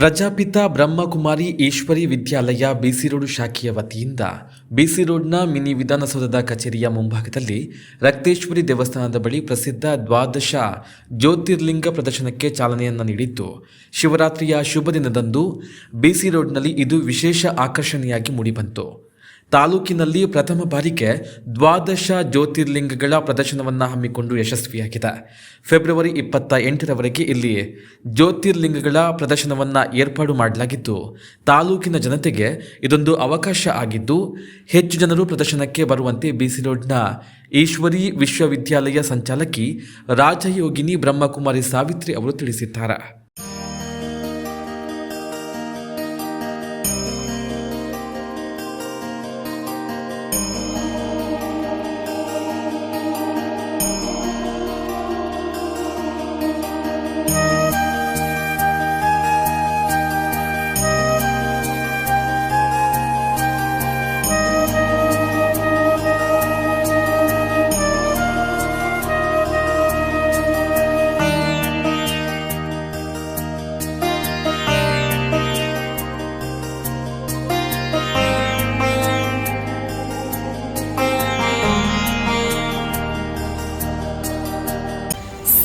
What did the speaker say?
ಪ್ರಜಾಪಿತ ಬ್ರಹ್ಮಕುಮಾರಿ ಈಶ್ವರಿ ವಿದ್ಯಾಲಯ ಬಿಸಿ road ಶಾಖೆಯ ವತಿಯಿಂದ ಬಿಸಿ ರೋಡ್ನ mini ವಿಧಾನಸೌಧದ ಕಚೇರಿಯ ಮುಂಭಾಗದಲ್ಲಿ ರಕ್ತೇಶ್ವರಿ ದೇವಸ್ಥಾನದ ಬಳಿ ಪ್ರಸಿದ್ಧ ದ್ವಾದಶ ಜ್ಯೋತಿರ್ಲಿಂಗ ಪ್ರದರ್ಶನಕ್ಕೆ ಚಾಲನೆಯನ್ನು ನೀಡಿದ್ದು, ಶಿವರಾತ್ರಿಯ ಶುಭ ದಿನದಂದು ಬಿಸಿ ರೋಡ್ನಲ್ಲಿ ಇದು ವಿಶೇಷ ಆಕರ್ಷಣೆಯಾಗಿ ಮೂಡಿಬಂತು. ತಾಲೂಕಿನಲ್ಲಿ ಪ್ರಥಮ ಬಾರಿಗೆ ದ್ವಾದಶ ಜ್ಯೋತಿರ್ಲಿಂಗಗಳ ಪ್ರದರ್ಶನವನ್ನು ಹಮ್ಮಿಕೊಂಡು ಯಶಸ್ವಿಯಾಗಿದೆ. ಫೆಬ್ರವರಿ ಇಪ್ಪತ್ತ ಎಂಟರವರೆಗೆ ಇಲ್ಲಿ ಜ್ಯೋತಿರ್ಲಿಂಗಗಳ ಪ್ರದರ್ಶನವನ್ನು ಏರ್ಪಾಡು ಮಾಡಲಾಗಿದ್ದು, ತಾಲೂಕಿನ ಜನತೆಗೆ ಇದೊಂದು ಅವಕಾಶ ಆಗಿದ್ದು, ಹೆಚ್ಚು ಜನರು ಪ್ರದರ್ಶನಕ್ಕೆ ಬರುವಂತೆ ಬಿಸಿ ರೋಡ್ನ ಈಶ್ವರಿ ವಿಶ್ವವಿದ್ಯಾಲಯ ಸಂಚಾಲಕಿ ರಾಜಯೋಗಿನಿ ಬ್ರಹ್ಮಕುಮಾರಿ ಸಾವಿತ್ರಿ ಅವರು ತಿಳಿಸಿದ್ದಾರೆ.